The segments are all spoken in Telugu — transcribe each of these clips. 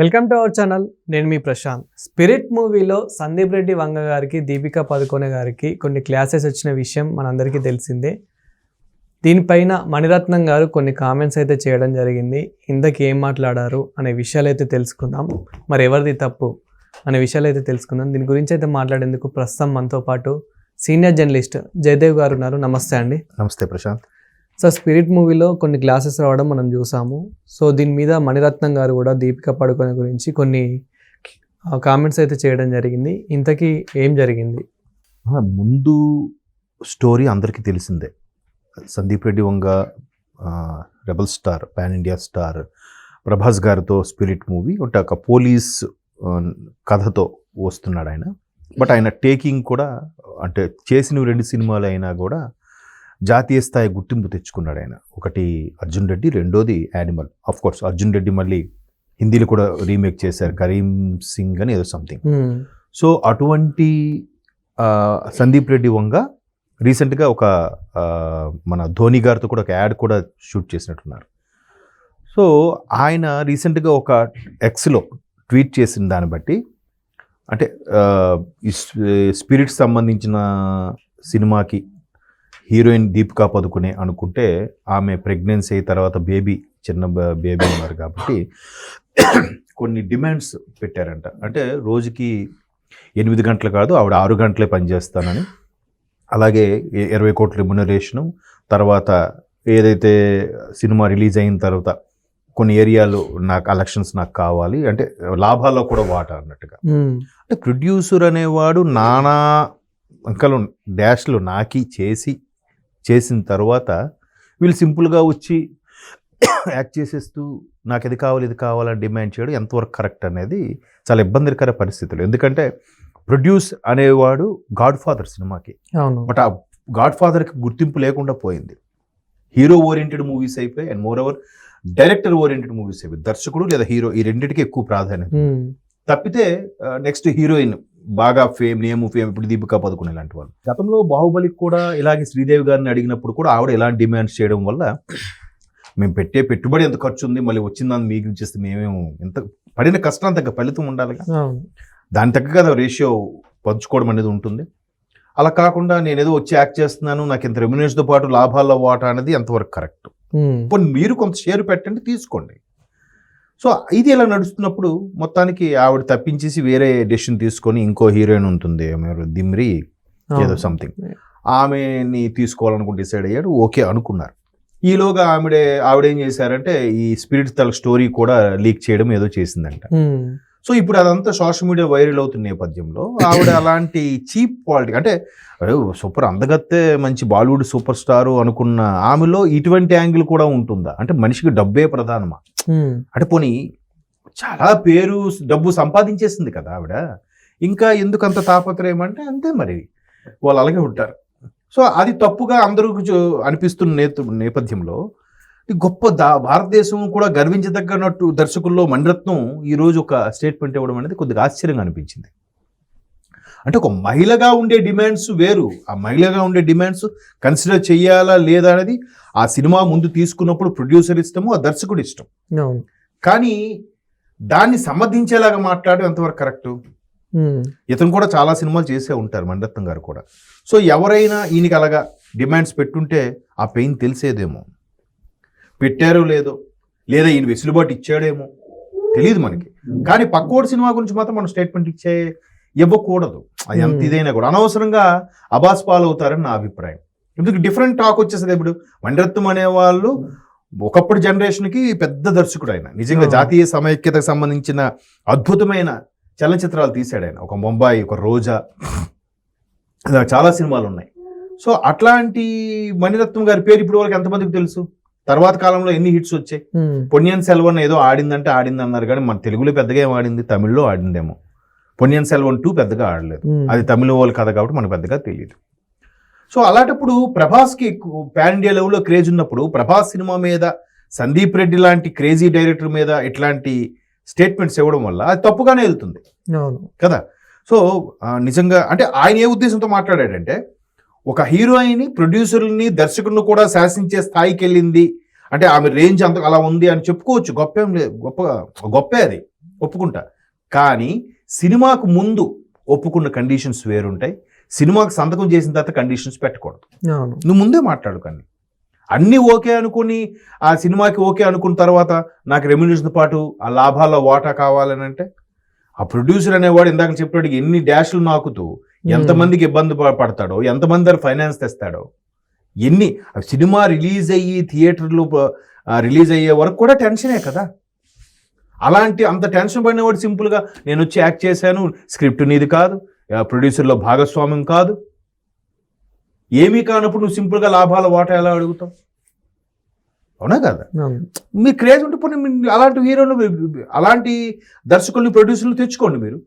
వెల్కమ్ టు అవర్ ఛానల్ నేను మీ ప్రశాంత్. స్పిరిట్ మూవీలో సందీప్ రెడ్డి వంగ గారికి దీపికా పదుకొనే గారికి కొన్ని క్లాసెస్ వచ్చిన విషయం మనందరికీ తెలిసిందే. దీనిపైన మణిరత్నం గారు కొన్ని కామెంట్స్ అయితే చేయడం జరిగింది. ఇంతకీ ఏం మాట్లాడారు అనే విషయాలు అయితే తెలుసుకుందాం. మరి ఎవరిది తప్పు అనే విషయాలు అయితే తెలుసుకుందాం. దీని గురించి అయితే మాట్లాడేందుకు ప్రస్తుతం మనతో పాటు సీనియర్ జర్నలిస్ట్ జయదేవ్ గారు ఉన్నారు. నమస్తే అండి. నమస్తే ప్రశాంత్. సో స్పిరిట్ మూవీలో కొన్ని గ్లాసెస్ రావడం మనం చూసాము. సో దీని మీద మణిరత్నం గారు కూడా దీపిక పడుకొని గురించి కొన్ని కామెంట్స్ అయితే చేయడం జరిగింది. ఇంతకీ ఏం జరిగింది? ముందు స్టోరీ అందరికీ తెలిసిందే. Sandeep Reddy Vanga rebel star pan India star Prabhas గారితో స్పిరిట్ మూవీ అంటే ఒక పోలీస్ కథతో వస్తున్నాడు ఆయన. బట్ ఆయన టేకింగ్ కూడా అంటే చేసిన రెండు సినిమాలు అయినా కూడా జాతీయ స్థాయి గుర్తింపు తెచ్చుకున్నాడు ఆయన. ఒకటి అర్జున్ రెడ్డి రెండోది యానిమల్. ఆఫ్ కోర్స్ అర్జున్ రెడ్డి మళ్ళీ హిందీలో కూడా రీమేక్ చేశారు కరీం సింగ్ అని ఏదో సంథింగ్ Hmm. సో అటువంటి ఆ, సందీప్ రెడ్డి వంగ రీసెంట్గా ఒక మన ధోని గారితో కూడా ఒక యాడ్ కూడా షూట్ చేసినట్టున్నారు. సో ఆయన రీసెంట్గా ఒక ఎక్స్లో ట్వీట్ చేసిన దాన్ని బట్టి అంటే ఈ స్పిరిట్ సంబంధించిన సినిమాకి హీరోయిన్ దీపికా పదుకునే అనుకుంటే ఆమె ప్రెగ్నెన్సీ అయిన తర్వాత బేబీ చిన్న బేబీ ఉన్నారు కాబట్టి కొన్ని డిమాండ్స్ పెట్టారంట. అంటే రోజుకి ఎనిమిది గంటలు కాదు ఆవిడ ఆరు గంటలే పనిచేస్తానని అలాగే ఇరవై కోట్ల రెమ్యునరేషను తర్వాత ఏదైతే సినిమా రిలీజ్ అయిన తర్వాత కొన్ని ఏరియాలు నాకు కలెక్షన్స్ నాకు కావాలి అంటే లాభాల్లో కూడా వాటా అన్నట్టుగా. అంటే ప్రొడ్యూసర్ అనేవాడు నానా అంకలు డాష్లు నాకి చేసి చేసిన తర్వాత వీళ్ళు సింపుల్గా వచ్చి యాక్ట్ చేసేస్తూ నాకు ఇది కావాలి ఇది కావాలని డిమాండ్ చేయడం ఎంతవరకు కరెక్ట్ అనేది చాలా ఇబ్బందికర పరిస్థితులు. ఎందుకంటే ప్రొడ్యూస్ అనేవాడు గాడ్ ఫాదర్ సినిమాకి. అవును. బట్ ఆ గాడ్ ఫాదర్కి గుర్తింపు లేకుండా పోయింది. హీరో ఓరియంటెడ్ మూవీస్ అయిపోయి and moreover director oriented movies అయిపోయి దర్శకుడు లేదా హీరో ఈ రెండింటికి ఎక్కువ ప్రాధాన్యత. తప్పితే నెక్స్ట్ హీరోయిన్ బాగా ఫేమ్ నేమ్ ఫేమ్ ఇప్పుడు దీపికా పదుకునే ఇలాంటి వాళ్ళు. గతంలో బాహుబలికి కూడా ఇలాగే శ్రీదేవి గారిని అడిగినప్పుడు కూడా ఆవిడ ఇలాంటి డిమాండ్స్ చేయడం వల్ల మేము పెట్టే పెట్టుబడి ఎంత ఖర్చు ఉంది మళ్ళీ వచ్చిందని మీకు ఇచ్చేస్తే మేమేమో ఎంత పడిన కష్టం తగ్గ ఫలితం ఉండాలి దాని తగ్గ కదా రేషియో పంచుకోవడం అనేది ఉంటుంది. అలా కాకుండా నేను ఏదో వచ్చి యాక్ట్ చేస్తున్నాను నాకు ఇంత రెమ్యునేషన్తో పాటు లాభాల్లో వాటా అనేది ఎంతవరకు కరెక్ట్. మీరు కొంత షేర్ పెట్టండి తీసుకోండి. సో ఇది ఇలా నడుస్తున్నప్పుడు మొత్తానికి ఆవిడ తప్పించేసి వేరే డెసిషన్ తీసుకొని ఇంకో హీరోయిన్ ఉంటుంది ఆమె దిమ్రి ఏదో. సంథింగ్ ఆమెని తీసుకోవాలనుకుని డిసైడ్ అయ్యాడు ఓకే అనుకున్నారు ఈలోగా ఆవిడే ఆవిడేం చేశారంటే ఈ స్పిరిట్ తల స్టోరీ కూడా లీక్ చేయడం ఏదో చేసిందంట Hmm. సో ఇప్పుడు అదంతా సోషల్ మీడియా వైరల్ అవుతున్న నేపథ్యంలో ఆవిడ అలాంటి చీప్ క్వాలిటీ అంటే సూపర్ అందగత్తే మంచి బాలీవుడ్ సూపర్ స్టారు అనుకున్న ఆమెలో ఇటువంటి యాంగిల్ కూడా ఉంటుందా అంటే మనిషికి డబ్బే ప్రధానమా. అంటే పోనీ చాలా పేరు డబ్బు సంపాదించేసింది కదా ఆవిడ. ఇంకా ఎందుకు అంత తాపత్రయం అంటే అంతే మరి. వాళ్ళు అలాగే ఉంటారు. సో అది తప్పుగా అందరూ అనిపిస్తున్న నేత నేపథ్యంలో గొప్ప దా భారతదేశం కూడా గర్వించదగ్గనట్టు దర్శకుల్లో మణిరత్నం ఈరోజు ఒక స్టేట్మెంట్ ఇవ్వడం అనేది కొద్దిగా ఆశ్చర్యంగా అనిపించింది. అంటే ఒక మహిళగా ఉండే డిమాండ్స్ వేరు. ఆ మహిళగా ఉండే డిమాండ్స్ కన్సిడర్ చేయాలా లేదా అనేది ఆ సినిమా ముందు తీసుకున్నప్పుడు ప్రొడ్యూసర్ ఇష్టము ఆ దర్శకుడు ఇష్టం. కానీ దాన్ని సమర్థించేలాగా మాట్లాడడం ఎంతవరకు కరెక్ట్. ఇతను కూడా చాలా సినిమాలు చేసే ఉంటారు మణిరత్నం గారు కూడా. సో ఎవరైనా ఈయనకి అలాగా డిమాండ్స్ పెట్టుంటే ఆ పెయిన్ తెలిసేదేమో. పెట్టారో లేదో లేదా ఈయన వెసులుబాటు ఇచ్చాడేమో తెలియదు మనకి. కానీ పక్కోడి సినిమా గురించి మాత్రం మనం స్టేట్మెంట్ ఇచ్చే ఇవ్వకూడదు. అది ఎంత. ఇదైనా కూడా. అనవసరంగా అబాస్ పాలవుతారని నా అభిప్రాయం. ఎందుకు డిఫరెంట్ టాక్ వచ్చేస్తుంది ఇప్పుడు? మణిరత్నం అనేవాళ్ళు ఒకప్పుడు జనరేషన్కి పెద్ద దర్శకుడు ఆయన. నిజంగా. జాతీయ సమైక్యతకు సంబంధించిన అద్భుతమైన చలనచిత్రాలు తీశాడు ఆయన. ఒక ముంబాయి ఒక రోజా. ఇలా చాలా సినిమాలు ఉన్నాయి. సో అట్లాంటి మణిరత్నం గారి పేరు ఇప్పటి వరకు ఎంతమందికి తెలుసు? తర్వాత కాలంలో ఎన్ని హిట్స్ వచ్చాయి. పొన్నియన్ సెల్వన్ ఏదో ఆడిందంటే ఆడింది అన్నారు కానీ మన తెలుగులో పెద్దగా ఏం ఆడింది? తమిళ్ళో ఆడిందేమో. పొన్నియన్ సెల్వన్ టూ పెద్దగా ఆడలేదు. అది తమిళ వాళ్ళ కథ కాబట్టి మనకు పెద్దగా తెలియదు సో అలాంటప్పుడు ప్రభాస్కి పాన్ ఇండియా లెవెల్లో క్రేజ్ ఉన్నప్పుడు ప్రభాస్ సినిమా మీద సందీప్ రెడ్డి లాంటి క్రేజీ డైరెక్టర్ మీద ఇట్లాంటి స్టేట్మెంట్స్ ఇవ్వడం వల్ల అది తప్పుగానే వెళ్తుంది. కదా? సో నిజంగా అంటే ఆయన ఏ ఉద్దేశంతో మాట్లాడాడంటే ఒక హీరోయిన్ ప్రొడ్యూసర్ని దర్శకుడిని కూడా శాసించే స్థాయికి వెళ్ళింది. అంటే ఆమె రేంజ్ అంత అలా ఉంది అని చెప్పుకోవచ్చు. గొప్ప గొప్ప గొప్పే అది. ఒప్పుకుంటా. కానీ సినిమాకు ముందు ఒప్పుకున్న కండిషన్స్ వేరుంటాయి. సినిమాకు సంతకం చేసిన తర్వాత కండిషన్స్ పెట్టకూడదు. నువ్వు ముందే మాట్లాడు కానీ అన్నీ ఓకే అనుకుని ఆ సినిమాకి ఓకే అనుకున్న తర్వాత నాకు రెమ్యునేషన్తో పాటు ఆ లాభాల్లో వాటా కావాలని అంటే ఆ ప్రొడ్యూసర్ అనేవాడు ఇందాక చెప్పినట్టు ఎన్ని డాష్లు నాకుతూ ఎంతమందికి ఇబ్బంది పడతాడో ఎంతమంది దగ్గర ఫైనాన్స్ తెస్తాడో ఎన్ని సినిమా రిలీజ్ అయ్యి థియేటర్లు రిలీజ్ అయ్యే వరకు కూడా టెన్షనే కదా. అలాంటి అంత టెన్షన్ పడినవాడు సింపుల్గా నేను వచ్చి యాక్ట్ చేశాను స్క్రిప్ట్ నీది కాదు ప్రొడ్యూసర్లో భాగస్వామ్యం కాదు. ఏమీ కానప్పుడు నువ్వు సింపుల్గా లాభాల వాటా ఎలా అడుగుతావు? అవునా కదా? మీ క్రేజ్ ఉంటే పోనీ అలాంటి హీరోలు అలాంటి దర్శకుల్ని ప్రొడ్యూసర్లు తెచ్చుకోండి మీరు.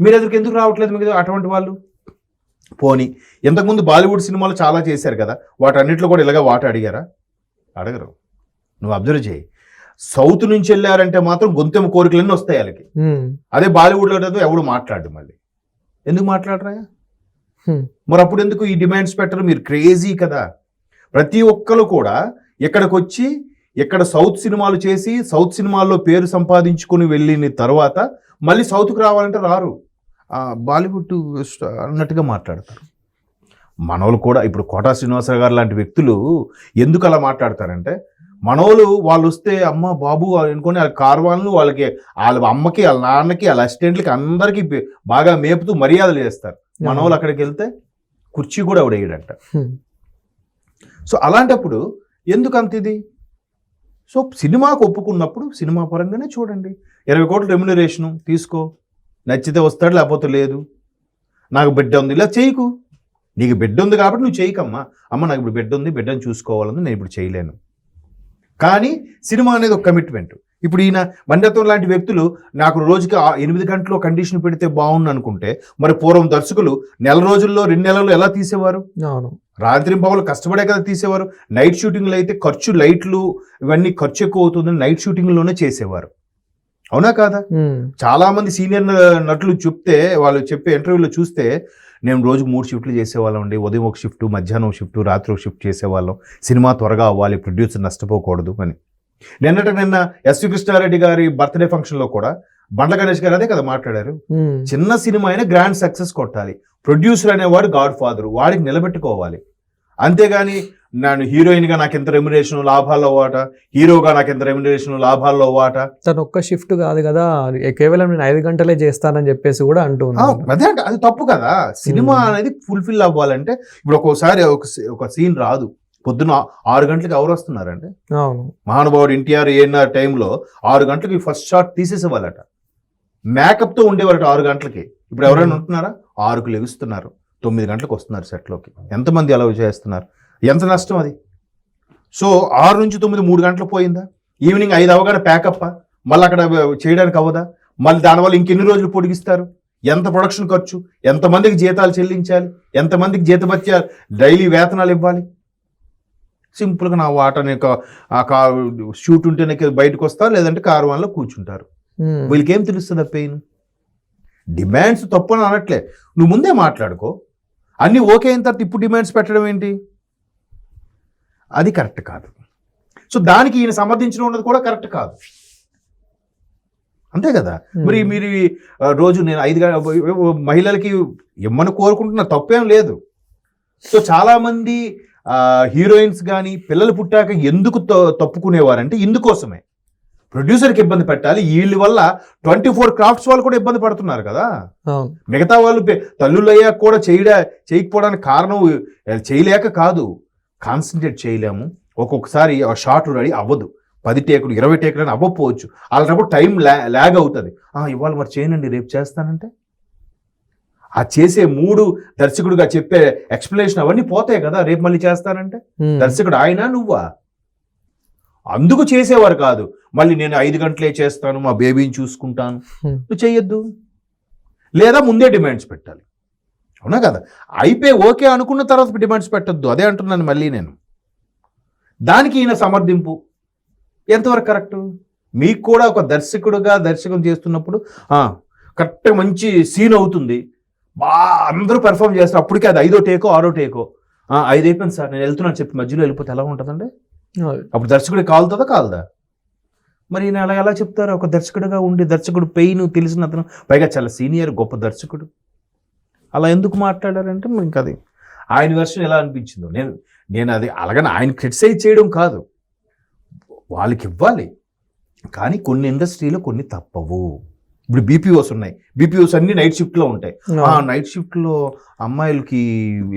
మీరు ఎదురుకు ఎందుకు రావట్లేదు మీకు అటువంటి వాళ్ళు? పోనీ ఇంతకుముందు బాలీవుడ్ సినిమాలు చాలా చేశారు కదా వాటన్నిటిలో కూడా ఇలాగ వాట అడిగారా? అడగరు. నువ్వు అబ్జర్వ్ చేయి. సౌత్ నుంచి వెళ్ళారంటే మాత్రం గొంతెమ కోరికలన్నీ వస్తాయి వాళ్ళకి. అదే బాలీవుడ్లో ఎవడు మాట్లాడు మళ్ళీ. ఎందుకు మాట్లాడరా. మరి అప్పుడు ఎందుకు ఈ డిమాండ్స్ పెట్టరు? మీరు క్రేజీ కదా. ప్రతి ఒక్కరు కూడా ఇక్కడికి వచ్చి ఇక్కడ సౌత్ సినిమాలు చేసి సౌత్ సినిమాల్లో పేరు సంపాదించుకొని వెళ్ళిన తర్వాత మళ్ళీ సౌత్కి రావాలంటే రారు. ఆ, బాలీవుడ్ అన్నట్టుగా మాట్లాడతారు. మనోళ్ళు కూడా ఇప్పుడు కోటా శ్రీనివాసరావు గారు లాంటి వ్యక్తులు ఎందుకు అలా మాట్లాడతారంటే మనోళ్ళు వాళ్ళు వస్తే అమ్మ బాబు అనుకొని వాళ్ళ కార్వాన్లు వాళ్ళకి వాళ్ళ అమ్మకి వాళ్ళ నాన్నకి వాళ్ళ అసిస్టెంట్లకి అందరికీ బాగా మేపుతూ మర్యాదలు చేస్తారు. మనోళ్ళు అక్కడికి వెళ్తే కుర్చీ కూడా ఉమ్. సో అలాంటప్పుడు ఎందుకు అంత ఇది సో సినిమాకు ఒప్పుకున్నప్పుడు సినిమా పరంగానే చూడండి. ఇరవై కోట్ల రెమ్యునరేషను తీసుకో. నచ్చితే వస్తాడు లేకపోతే లేదు. నాకు బిడ్డ ఉంది ఇలా చేయకు. నీకు బిడ్డ ఉంది కాబట్టి నువ్వు చేయకమ్మా. అమ్మ నాకు ఇప్పుడు బిడ్డ ఉంది బిడ్డను చూసుకోవాలని నేను ఇప్పుడు చేయలేను. కానీ సినిమా అనేది ఒక కమిట్మెంట్ ఇప్పుడు ఈయన మండతం లాంటి వ్యక్తులు నాకు రోజుకి ఎనిమిది గంటలు కండిషన్ పెడితే బాగుండు అనుకుంటే మరి పూర్వం దర్శకులు నెల రోజుల్లో రెండు నెలలు ఎలా తీసేవారు? అవును. రాత్రి పగలు కష్టపడే కదా తీసేవారు. నైట్ షూటింగ్లో అయితే ఖర్చు లైట్లు ఇవన్నీ ఖర్చు ఎక్కువ అవుతుందని నైట్ షూటింగ్లోనే చేసేవారు. అవునా కాదా. చాలా మంది సీనియర్ నటులు చెప్తే వాళ్ళు చెప్పే ఇంటర్వ్యూలో చూస్తే నేను రోజు మూడు షిఫ్ట్లు చేసేవాళ్ళం అండి. ఉదయం ఒక షిఫ్ట్ మధ్యాహ్నం ఒక షిఫ్ట్ రాత్రి ఒక షిఫ్ట్ చేసేవాళ్ళం. సినిమా త్వరగా అవ్వాలి ప్రొడ్యూసర్ నష్టపోకూడదు అని. నిన్నట నిన్న ఎస్వి కృష్ణారెడ్డి గారి బర్త్డే ఫంక్షన్లో కూడా బండ్ల గణేష్ గారు అదే కదా మాట్లాడారు. చిన్న సినిమా అయినా గ్రాండ్ సక్సెస్ కొట్టాలి. ప్రొడ్యూసర్ అనేవాడు గాడ్ ఫాదర్ వాడికి నిలబెట్టుకోవాలి. అంతేగాని నేను హీరోయిన్గా నాకు ఎంత రెమ్యునేషన్ లాభాల్లో వాట హీరోగా నాకు ఎంత రెమ్యునేషన్ లాభాల్లో వాట తను ఒక్క షిఫ్ట్ కాదు కదా కేవలం నేను ఐదు గంటలే చేస్తానని చెప్పేసి కూడా అంటూ ఆ, ఉన్నాను అదే అంటే అది తప్పు కదా. సినిమా. అనేది ఫుల్ఫిల్ అవ్వాలంటే ఇప్పుడు ఒక్కోసారి ఒక సీన్ రాదు. పొద్దున్న ఆరు గంటలకు ఎవరు వస్తున్నారంటే అవును. మహానుభావుడు ఎన్టీఆర్ ఏఎన్ఆర్ టైంలో ఆరు గంటలకి ఫస్ట్ షాట్ తీసేసేవాళ్ళట. మేకప్తో ఉండేవారట ఆరు గంటలకి. ఇప్పుడు ఎవరైనా. ఉంటున్నారా? ఆరుకు లెగుస్తున్నారు. తొమ్మిది గంటలకు వస్తున్నారు సెట్లోకి. ఎంతమంది అలవ్ చేస్తున్నారు ఎంత నష్టం అది? సో ఆరు నుంచి తొమ్మిది మూడు గంటలు పోయిందా? ఈవినింగ్ ఐదు అవగానే ప్యాకప్ మళ్ళీ అక్కడ చేయడానికి అవ్వదా? మళ్ళీ దానివల్ల ఇంకెన్ని రోజులు పొడిగిస్తారు? ఎంత ప్రొడక్షన్ ఖర్చు? ఎంతమందికి జీతాలు చెల్లించాలి? ఎంతమందికి జీతభత్యాలు డైలీ వేతనాలు ఇవ్వాలి? సింపుల్గా నా వాటని షూట్ ఉంటేనే బయటకు వస్తారు లేదంటే కారు వన్లో కూర్చుంటారు. ఉమ్. వీళ్ళకి ఏం తెలుస్తుంది ఆ పెయిన్ డిమాండ్స్ తప్పు అని అనట్లే. నువ్వు ముందే మాట్లాడుకో. అన్నీ ఓకే అయిన తర్వాత ఇప్పుడు డిమాండ్స్ పెట్టడం ఏంటి? అది కరెక్ట్ కాదు. సో దానికి ఈయన సమర్థించడం ఉన్నది కూడా కరెక్ట్ కాదు. అంతే కదా? ఉమ్. మరి మీరు రోజు నేను ఐదు మహిళలకి ఇమ్మని కోరుకుంటున్నా తప్పేం లేదు. సో చాలామంది హీరోయిన్స్ కానీ పిల్లలు పుట్టాక ఎందుకు తప్పుకునేవారంటే ఇందుకోసమే. ప్రొడ్యూసర్కి ఇబ్బంది పెట్టాలి. వీళ్ళ వల్ల ట్వంటీ ఫోర్ క్రాఫ్ట్స్ వాళ్ళు కూడా ఇబ్బంది పడుతున్నారు కదా? మిగతా వాళ్ళు తల్లులు అయ్యాక కూడా చేయడా చేయకపోవడానికి కారణం చేయలేక కాదు. కాన్సన్ట్రేట్ చేయలేము. ఒక్కొక్కసారి ఆ షార్ట్ రెడీ అవ్వదు. పది టేకులు ఇరవై టేకులు అని అవ్వకపోవచ్చు అలాంటప్పుడు టైం ల్యా ల్యాగ్ అవుతుంది. ఇవాళ మరి చేయనండి రేపు చేస్తానంటే? ఆ చేసే మూడు దర్శకుడిగా చెప్పే ఎక్స్ప్లెనేషన్ అవన్నీ పోతాయి కదా రేపు మళ్ళీ చేస్తానంటే. దర్శకుడు ఆయన నువ్వా? అందుకు చేసేవారు కాదు. మళ్ళీ నేను ఐదు గంటలే చేస్తాను మా బేబీని చూసుకుంటాను. నువ్వు చెయ్యొద్దు. లేదా ముందే డిమాండ్స్ పెట్టాలి. అవునా కదా? అయిపోయి ఓకే అనుకున్న తర్వాత డిమాండ్స్ పెట్టొద్దు. అదే అంటున్నాను మళ్ళీ నేను. దానికి ఈయన సమర్థింపు. ఎంతవరకు కరెక్ట్? మీకు కూడా ఒక దర్శకుడుగా దర్శకం చేస్తున్నప్పుడు కరెక్ట్గా మంచి సీన్ అవుతుంది. బాగా అందరూ పెర్ఫామ్ చేస్తారు. అప్పటికే అది ఐదో టేకో ఆరో టేకో. ఐదు అయిపోయింది సార్. నేను వెళ్తున్నాను. చెప్పి మధ్యలో వెళ్ళిపోతే ఎలా ఉంటుందండి. అప్పుడు దర్శకుడికి కాలుతుందా? కాలదా? మరి ఈయన అలా ఎలా చెప్తారు? ఒక దర్శకుడిగా ఉండి దర్శకుడు పెయిన్ తెలిసిన అతను పైగా చాలా సీనియర్ గొప్ప దర్శకుడు. అలా ఎందుకు మాట్లాడారంటే మరి ఇంకా అది ఆయన వెర్షన్ ఎలా అనిపించిందో. నేను నేను అది అలాగని ఆయన క్రిటిసైజ్ చేయడం కాదు. వాళ్ళకి ఇవ్వాలి. కానీ కొన్ని ఇండస్ట్రీలో కొన్ని తప్పవు. ఇప్పుడు బీపీఓస్ ఉన్నాయి. బీపీఓస్ అన్ని నైట్ షిఫ్ట్లో ఉంటాయి. ఆ నైట్ షిఫ్ట్లో అమ్మాయిలకి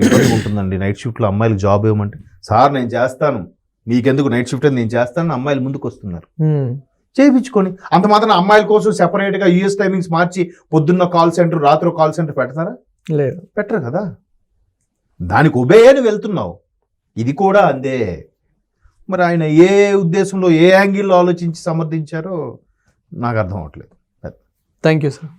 ఇబ్బంది ఉంటుందండి. నైట్ షిఫ్ట్లో అమ్మాయిలకి జాబ్ ఏమంటే సార్ నేను చేస్తాను. మీకెందుకు నైట్ షిఫ్ట్ అని నేను చేస్తాను. అమ్మాయిలు ముందుకు వస్తున్నారు. చేయించుకొని అంత మాత్రం అమ్మాయిల కోసం సెపరేట్గా యూఎస్ టైమింగ్స్ మార్చి పొద్దున్న కాల్ సెంటర్ రాత్రి కాల్ సెంటర్ పెడతారా లేదు. పెట్టరు కదా? దానికి ఒబే అని వెళ్తున్నావు. ఇది కూడా అందే మరి ఆయన ఏ ఉద్దేశంలో ఏ యాంగిల్లో ఆలోచించి సమర్థించారో నాకు అర్థం అవట్లేదు థ్యాంక్ యూ సార్